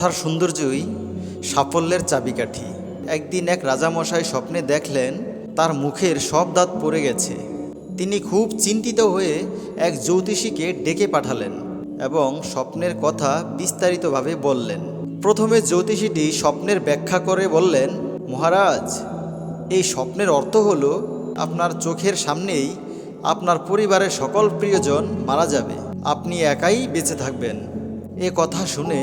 কথার সৌন্দর্যই সাফল্যের চাবিকাঠি। একদিন এক রাজামশাই স্বপ্নে দেখলেন, তার মুখের সব দাঁত পড়ে গেছে। তিনি খুব চিন্তিত হয়ে এক জ্যোতিষীকে ডেকে পাঠালেন এবং স্বপ্নের কথা বিস্তারিতভাবে বললেন। প্রথমে জ্যোতিষীটি স্বপ্নের ব্যাখ্যা করে বললেন, মহারাজ, এই স্বপ্নের অর্থ হল, আপনার চোখের সামনেই আপনার পরিবারের সকল প্রিয়জন মারা যাবে। আপনি একাই বেঁচে থাকবেন। এ কথা শুনে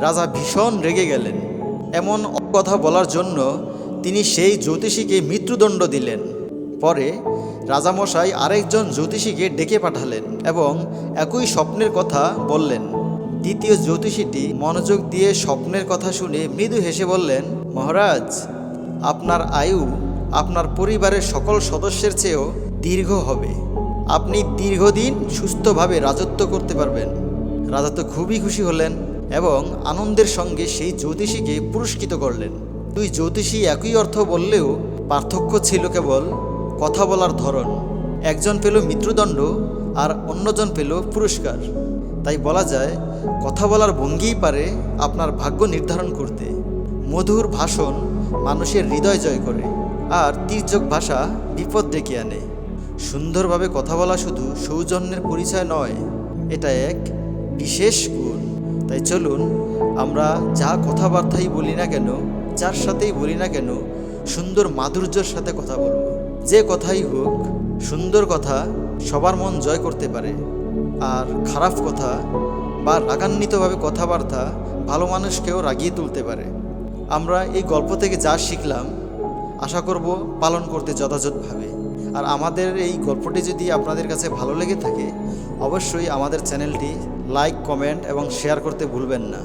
রাজা ভীষণ রেগে গেলেন। এমন কথা বলার জন্য তিনি সেই জ্যোতিষীকে মৃত্যুদণ্ড দিলেন। পরে রাজামশাই আরেকজন জ্যোতিষীকে ডেকে পাঠালেন এবং একই স্বপ্নের কথা বললেন। দ্বিতীয় জ্যোতিষীটি মনোযোগ দিয়ে স্বপ্নের কথা শুনে মৃদু হেসে বললেন, মহারাজ, আপনার আয়ু আপনার পরিবারের সকল সদস্যের চেয়েও দীর্ঘ হবে। আপনি দীর্ঘদিন সুস্থভাবে রাজত্ব করতে পারবেন। রাজা তো খুবই খুশি হলেন এবং আনন্দের সঙ্গে সেই জ্যোতিষীকে পুরস্কৃত করলেন। দুই জ্যোতিষী একই অর্থ বললেও পার্থক্য ছিল কেবল কথা বলার ধরন। একজন পেল মৃত্যুদণ্ড আর অন্যজন পেল পুরস্কার। তাই বলা যায়, কথা বলার ভঙ্গিই পারে আপনার ভাগ্য নির্ধারণ করতে। মধুর ভাষণ মানুষের হৃদয় জয় করে আর তীর্যক ভাষা বিপদ ডেকে আনে। সুন্দরভাবে কথা বলা শুধু সৌজন্যের পরিচয় নয়, এটা এক বিশেষ গুণ। তাই চলুন, আমরা যা কথাবার্তাই বলি না কেন, যার সাথেই বলি না কেন, সুন্দর মাধুর্যর সাথে কথা বলব। যে কথাই হোক, সুন্দর কথা সবার মন জয় করতে পারে। আর খারাপ কথা বা রাগান্বিতভাবে কথাবার্তা ভালো মানুষকেও রাগিয়ে তুলতে পারে। আমরা এই গল্প থেকে যা শিখলাম, আশা করব পালন করতে যথাযথভাবে। আর আমাদের এই গল্পটি যদি আপনাদের কাছে ভালো লেগে থাকে, অবশ্যই আমাদের চ্যানেলটি লাইক, কমেন্ট এবং শেয়ার করতে ভুলবেন না।